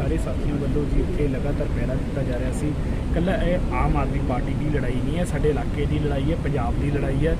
ਸਾਰੇ ਸਾਥੀਆਂ ਵੱਲੋਂ ਜੀ ਇੱਥੇ ਲਗਾਤਾਰ ਪਹਿਰਾ ਦਿੱਤਾ ਜਾ ਰਿਹਾ ਸੀ। ਕੱਲਾ ਇਹ ਆਮ ਆਦਮੀ ਪਾਰਟੀ ਦੀ ਲੜਾਈ ਨਹੀਂ ਹੈ, ਸਾਡੇ ਇਲਾਕੇ ਦੀ ਲੜਾਈ ਹੈ, ਪੰਜਾਬ ਦੀ ਲੜਾਈ ਹੈ।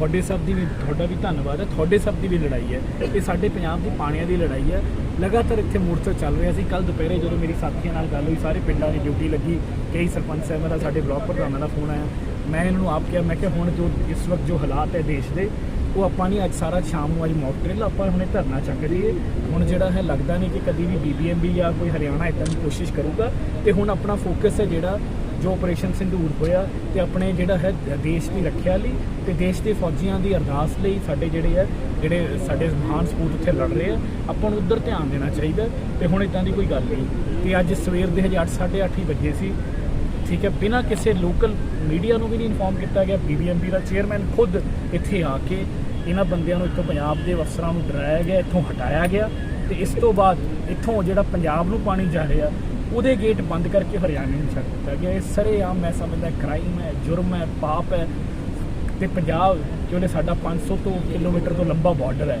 ਤੁਹਾਡੇ ਸਭ ਦੀ ਵੀ ਤੁਹਾਡਾ ਵੀ ਧੰਨਵਾਦ ਹੈ। ਤੁਹਾਡੇ ਸਭ ਦੀ ਵੀ ਲੜਾਈ ਹੈ। ਇਹ ਸਾਡੇ ਪੰਜਾਬ ਦੀ ਪਾਣੀਆਂ ਦੀ ਲੜਾਈ ਹੈ। ਲਗਾਤਾਰ ਇੱਥੇ ਮੋਰਚਾ ਚੱਲ ਰਿਹਾ ਸੀ। ਕੱਲ ਦੁਪਹਿਰੇ ਜਦੋਂ ਮੇਰੀ ਸਾਥੀਆਂ ਨਾਲ ਗੱਲ ਹੋਈ, ਸਾਰੇ ਪਿੰਡਾਂ ਦੀ ਡਿਊਟੀ ਲੱਗੀ। ਕਈ ਸਰਪੰਚ ਸਾਹਿਬਾਂ ਦਾ, ਸਾਡੇ ਬਲਾਕ ਪ੍ਰਧਾਨਾਂ ਦਾ ਫੋਨ ਆਇਆ। ਮੈਂ ਇਹਨਾਂ ਨੂੰ ਆਪ ਕਿਹਾ, ਮੈਂ ਕਿਹਾ, ਹੁਣ ਜੋ ਇਸ ਵਕਤ ਜੋ ਹਾਲਾਤ ਹੈ ਦੇਸ਼ ਦੇ, ਉਹ ਆਪਾਂ ਨਹੀਂ ਅੱਜ ਸਾਰਾ ਸ਼ਾਮ ਨੂੰ ਅੱਜ ਮੌਕ ਡਰਿਲ ਆਪਾਂ ਹੁਣੇ ਧਰਨਾ ਚੱਕ ਦਈਏ ਹੁਣ ਜਿਹੜਾ ਹੈ, ਲੱਗਦਾ ਨਹੀਂ ਕਿ ਕਦੀ ਵੀ ਬੀਬੀਐਮਬੀ ਜਾਂ ਕੋਈ ਹਰਿਆਣਾ ਇਦਾਂ ਦੀ ਕੋਸ਼ਿਸ਼ ਕਰੂਗਾ ਤੇ ਹੁਣ ਆਪਣਾ ਫੋਕਸ ਹੈ ਜਿਹੜਾ ਜੋ ਆਪਰੇਸ਼ਨ ਸਿੰਧੂਰ ਹੋਇਆ ਤੇ ਆਪਣੇ ਜਿਹੜਾ ਹੈ ਦੇਸ਼ ਦੀ ਰੱਖਿਆ ਲਈ ਤੇ ਦੇਸ਼ ਦੇ ਫੌਜੀਆਂ ਦੀ ਅਰਦਾਸ ਲਈ ਸਾਡੇ ਜਿਹੜੇ ਹੈ, ਜਿਹੜੇ ਸਾਡੇ ਮਹਾਨ ਸਪੂਤ ਉੱਥੇ ਲੜ ਰਹੇ ਆ, ਆਪਾਂ ਨੂੰ ਉਧਰ ਧਿਆਨ ਦੇਣਾ ਚਾਹੀਦਾ ਤੇ ਹੁਣ ਇਦਾਂ ਦੀ ਕੋਈ ਗੱਲ ਨਹੀਂ। ਤੇ ਅੱਜ ਸਵੇਰ ਦੇ ਹਜੇ 8:30 ਹੀ ਵਜੇ ਸੀ। ਠੀਕ ਹੈ, ਬਿਨਾਂ ਕਿਸੇ ਲੋਕਲ ਮੀਡੀਆ ਨੂੰ ਵੀ ਨਹੀਂ ਇਨਫੋਰਮ ਕੀਤਾ ਗਿਆ ਬੀਬੀਐਮਪੀ ਦਾ ਚੇਅਰਮੈਨ ਖੁਦ ਇੱਥੇ ਆ ਕੇ ਇਹਨਾਂ ਬੰਦਿਆਂ ਨੂੰ ਇੱਥੋਂ ਪੰਜਾਬ ਦੇ ਅਫਸਰਾਂ ਨੂੰ ਡਰਾਇਆ ਗਿਆ, ਇੱਥੋਂ ਹਟਾਇਆ ਗਿਆ ਤੇ ਇਸ ਤੋਂ ਬਾਅਦ ਇੱਥੋਂ ਜਿਹੜਾ ਪੰਜਾਬ ਨੂੰ ਪਾਣੀ ਜਾ ਰਿਹਾ ਉਹਦੇ ਗੇਟ ਬੰਦ ਕਰਕੇ ਹਰਿਆਣੇ ਨੂੰ ਛੱਡ ਦਿੱਤਾ ਗਿਆ। ਇਹ ਸਰੇਆਮ ਮੈਂ ਸਮਝਦਾ ਕ੍ਰਾਈਮ ਹੈ, ਜੁਰਮ ਹੈ, ਪਾਪ ਹੈ। ਤੇ ਪੰਜਾਬ ਜਿਹੜੇ ਸਾਡਾ 500 ਤੋਂ ਕਿਲੋਮੀਟਰ ਤੋਂ ਲੰਬਾ ਬਾਰਡਰ ਹੈ।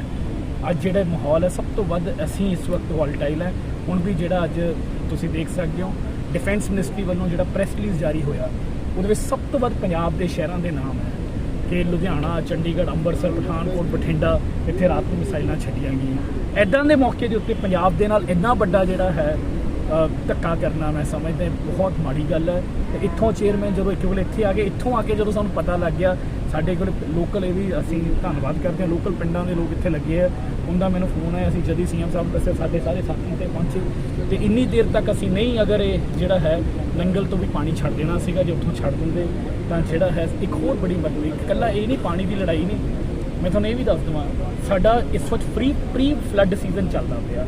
ਅੱਜ ਜਿਹੜਾ ਮਾਹੌਲ ਹੈ, ਸਭ ਤੋਂ ਵੱਧ ਅਸੀਂ ਇਸ ਵਕਤ ਵੋਲਟਾਈਲ ਹੈ। ਹੁਣ ਵੀ ਜਿਹੜਾ ਅੱਜ ਤੁਸੀਂ ਦੇਖ ਸਕਦੇ ਹੋ ਡਿਫੈਂਸ ਮਿਨਿਸਟਰੀ ਵੱਲੋਂ ਜਿਹੜਾ ਪ੍ਰੈਸ ਰਿਲੀਜ਼ ਜਾਰੀ ਹੋਇਆ, ਉਹਦੇ ਵਿੱਚ ਸਭ ਤੋਂ ਵੱਧ ਪੰਜਾਬ ਦੇ ਸ਼ਹਿਰਾਂ ਦੇ ਨਾਮ ਹੈ। ਕਿ ਲੁਧਿਆਣਾ, ਚੰਡੀਗੜ੍ਹ, ਅੰਮ੍ਰਿਤਸਰ, ਪਠਾਨਕੋਟ, ਬਠਿੰਡਾ, ਇੱਥੇ ਰਾਤ ਨੂੰ ਮਿਸਾਈਲਾਂ ਛੱਡੀਆਂ ਗਈਆਂ। ਐਦਾਂ ਦੇ ਮੌਕੇ ਦੇ ਉੱਤੇ ਪੰਜਾਬ ਦੇ ਨਾਲ ਇੰਨਾ ਵੱਡਾ ਜਿਹੜਾ ਹੈ ਧੱਕਾ ਕਰਨਾ ਮੈਂ ਸਮਝਦਾ ਬਹੁਤ ਮਾੜੀ ਗੱਲ ਹੈ। ਤੇ ਇੱਥੋਂ ਚੇਅਰਮੈਨ ਜਦੋਂ ਇੱਕ ਵੇਲੇ ਇੱਥੇ ਆ ਗਏ, ਇੱਥੋਂ ਆ ਕੇ ਜਦੋਂ ਸਾਨੂੰ ਪਤਾ ਲੱਗ ਗਿਆ, ਸਾਡੇ ਕੋਲ ਲੋਕਲ ਇਹ ਵੀ ਅਸੀਂ ਧੰਨਵਾਦ ਕਰਦੇ ਹਾਂ ਲੋਕਲ ਪਿੰਡਾਂ ਦੇ ਲੋਕ ਇੱਥੇ ਲੱਗੇ ਆ। ਉਹਦਾ ਮੈਨੂੰ ਫੋਨ ਆਇਆ, ਅਸੀਂ ਜਦੀ ਸੀਐਮ ਸਾਹਿਬ ਦੱਸਿਆ, ਸਾਡੇ ਸਾਰੇ ਸਾਥੀ ਤੇ ਪਹੁੰਚੇ। ਤੇ ਇੰਨੀ ਦੇਰ ਤੱਕ ਅਸੀਂ ਨਹੀਂ ਅਗਰ ਇਹ ਜਿਹੜਾ ਹੈ, ਨੰਗਲ ਤੋਂ ਵੀ ਪਾਣੀ ਛੱਡ ਦੇਣਾ ਸੀਗਾ, ਜੇ ਉੱਥੋਂ ਛੱਡ ਦਿੰਦੇ, ਤਾਂ ਜਿਹੜਾ ਹੈ, ਇੱਕ ਹੋਰ ਬੜੀ ਮਤਲਬ ਇਕੱਲਾ ਇਹ ਨਹੀਂ, ਪਾਣੀ ਦੀ ਲੜਾਈ ਨਹੀਂ। ਮੈਂ ਤੁਹਾਨੂੰ ਇਹ ਵੀ ਦੱਸ ਦਵਾਂ, ਸਾਡਾ ਇਸ ਵਕਤ ਪ੍ਰੀ ਪ੍ਰੀ ਫਲੱਡ ਸੀਜ਼ਨ ਚੱਲਦਾ ਪਿਆ।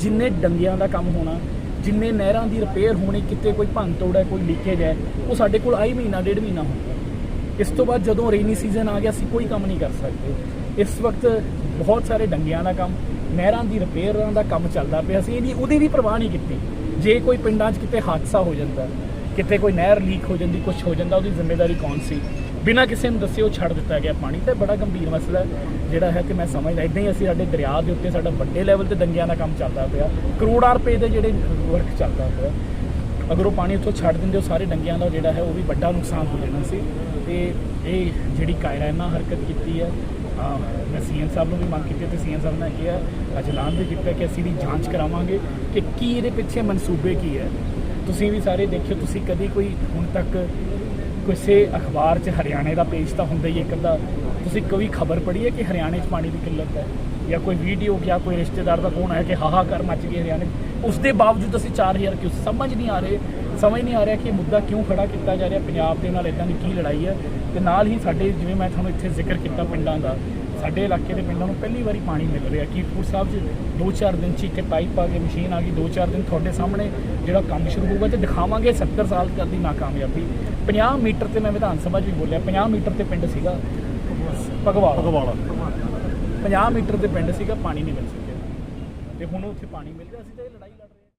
ਜਿੰਨੇ ਡੰਗਿਆਂ ਦਾ ਕੰਮ ਹੋਣਾ, ਜਿੰਨੇ ਨਹਿਰਾਂ ਦੀ ਰਿਪੇਅਰ ਹੋਣੀ, ਕਿਤੇ ਕੋਈ ਭੰਨ ਤੋੜ ਹੈ, ਕੋਈ ਲੀਕੇਜ ਹੈ, ਉਹ ਸਾਡੇ ਕੋਲ ਆਈ ਮਹੀਨਾ, ਡੇਢ ਮਹੀਨਾ ਹੁੰਦਾ ਇਸ ਤੋਂ ਬਾਅਦ ਜਦੋਂ ਰੇਨੀ ਸੀਜ਼ਨ ਆ ਗਿਆ, ਅਸੀਂ ਕੋਈ ਕੰਮ ਨਹੀਂ ਕਰ ਸਕਦੇ। ਇਸ ਵਕਤ ਬਹੁਤ ਸਾਰੇ ਡੰਗਿਆਂ ਦਾ ਕੰਮ, ਨਹਿਰਾਂ ਦੀ ਰਿਪੇਅਰਾਂ ਦਾ ਕੰਮ ਚੱਲਦਾ ਪਿਆ। ਅਸੀਂ ਇਹਦੀ ਉਹਦੀ ਵੀ ਪਰਵਾਹ ਨਹੀਂ ਕੀਤੀ। ਜੇ ਕੋਈ ਪਿੰਡਾਂ 'ਚ ਕਿਤੇ ਹਾਦਸਾ ਹੋ ਜਾਂਦਾ, ਕਿਤੇ ਕੋਈ ਨਹਿਰ ਲੀਕ ਹੋ ਜਾਂਦੀ ਕੁਝ ਹੋ ਜਾਂਦਾ, ਉਹਦੀ ਜ਼ਿੰਮੇਵਾਰੀ ਕੌਣ ਸੀ? ਬਿਨਾਂ ਕਿਸੇ ਨੂੰ ਦੱਸੇ ਉਹ ਛੱਡ ਦਿੱਤਾ ਗਿਆ ਪਾਣੀ, ਤੇ ਬੜਾ ਗੰਭੀਰ ਮਸਲਾ ਹੈ, ਜਿਹੜਾ ਹੈ ਕਿ ਮੈਂ ਸਮਝਦਾ, ਇਦਾਂ ਹੀ ਅਸੀਂ ਸਾਡੇ ਦਰਿਆ ਦੇ ਉੱਤੇ, ਸਾਡਾ ਵੱਡੇ ਲੈਵਲ ਤੇ ਦੰਗਿਆਂ ਦਾ ਕੰਮ ਚੱਲਦਾ ਪਿਆ, ਕਰੋੜਾਂ ਰੁਪਏ ਦੇ ਜਿਹੜੇ ਵਰਕ ਚੱਲਦਾ ਪਿਆ, ਅਗਰ ਉਹ ਪਾਣੀ ਉੱਥੋਂ ਛੱਡ ਦਿੰਦੇ, ਉਹ ਸਾਰੇ ਡੰਗਿਆਂ ਦਾ ਜਿਹੜਾ ਹੈ, ਉਹ ਵੀ ਵੱਡਾ ਨੁਕਸਾਨ ਹੋ ਜਾਣਾ ਸੀ, ਤੇ ਇਹ ਜਿਹੜੀ ਕਾਇਰਾ ਇਹਨਾਂ ਹਰਕਤ ਕੀਤੀ ਹੈ, ਅਹ ਮੈਂ ਸੀਐਮ ਸਾਹਿਬ ਨੂੰ ਵੀ ਮੰਗ ਕੀਤੀ, ਤੇ ਸੀਐਮ ਸਾਹਿਬ ਨੇ ਕਿਹਾ, ਅੱਜ ਐਲਾਨ ਵੀ ਕੀਤਾ ਕਿ ਅਸੀਂ ਦੀ ਜਾਂਚ ਕਰਾਵਾਂਗੇ, ਕਿ ਕੀ ਇਹਦੇ ਪਿੱਛੇ ਮਨਸੂਬੇ ਕੀ ਹੈ। ਤੁਸੀਂ ਵੀ ਸਾਰੇ ਦੇਖਿਓ, ਤੁਸੀਂ ਕਦੀ ਕੋਈ ਹੁਣ ਤੱਕ ਕਿਸੇ ਅਖਬਾਰ 'ਚ ਹਰਿਆਣੇ ਦਾ ਪੇਜ ਤਾਂ ਹੁੰਦਾ ਹੀ ਇੱਕ ਅੱਧਾ ਤੁਸੀਂ ਕੋਈ ਖਬਰ ਪੜ੍ਹੀ ਹੈ ਕਿ ਹਰਿਆਣੇ 'ਚ ਪਾਣੀ ਦੀ ਕਿੱਲਤ ਹੈ? ਜਾਂ ਕੋਈ ਵੀਡੀਓ ਜਾਂ ਕੋਈ ਰਿਸ਼ਤੇਦਾਰ ਦਾ ਫੋਨ ਆਇਆ ਕਿ ਹਾਹਾਕਾਰ ਮੱਚ ਗਈ ਹਰਿਆਣੇ ਉਸ ਦੇ ਬਾਵਜੂਦ ਅਸੀਂ 4000 ਕਿਉਂ ਸਮਝ ਨਹੀਂ ਆ ਰਹੇ, ਸਮਝ ਨਹੀਂ ਆ ਰਿਹਾ ਕਿ ਮੁੱਦਾ ਕਿਉਂ ਖੜਾ ਕੀਤਾ ਜਾ ਰਿਹਾ, ਪੰਜਾਬ ਦੇ ਨਾਲ ਇਦਾਂ ਦੀ ਕੀ ਲੜਾਈ ਹੈ? ਤੇ ਨਾਲ ਹੀ ਸਾਡੇ, ਜਿਵੇਂ ਮੈਂ ਤੁਹਾਨੂੰ ਇੱਥੇ ਜ਼ਿਕਰ ਕੀਤਾ ਪਿੰਡਾਂ ਦਾ, ਸਾਡੇ ਇਲਾਕੇ ਦੇ ਪਿੰਡਾਂ ਨੂੰ ਪਹਿਲੀ ਵਾਰੀ ਪਾਣੀ ਮਿਲ ਰਿਹਾ ਕੀਰਤਪੁਰ ਸਾਹਿਬ 'ਚ 2-4 ਦਿਨ 'ਚ ਇੱਥੇ ਪਾਈਪ ਆ ਕੇ ਮਸ਼ੀਨ ਆ ਗਈ 2-4 ਦਿਨ ਤੁਹਾਡੇ ਸਾਹਮਣੇ ਜਿਹੜਾ ਕੰਮ ਸ਼ੁਰੂ ਹੋਊਗਾ, ਤੇ ਦਿਖਾਵਾਂਗੇ 70 ਸਾਲ ਕਰ ਦੀ ਨਾਕਾਮਯਾਬੀ। 50 ਮੀਟਰ ਤੇ ਮੈਂ ਵਿਧਾਨ ਸਭਾ 'ਚ ਵੀ ਬੋਲਿਆ 50 ਮੀਟਰ ਤੇ ਪਿੰਡ ਸੀਗਾ ਭਗਵਾਲ। ਭਗਵਾਲਾ। 50 ਮੀਟਰ ਤੇ ਪਿੰਡ ਸੀਗਾ ਪਾਣੀ ਨਹੀਂ ਮਿਲ ਸਕਿਆ। ਤੇ ਹੁਣ ਉੱਥੇ ਪਾਣੀ ਮਿਲ ਗਿਆ ਸੀ ਤੇ ਇਹ ਲੜਾਈ ਲੜ ਰਹੇ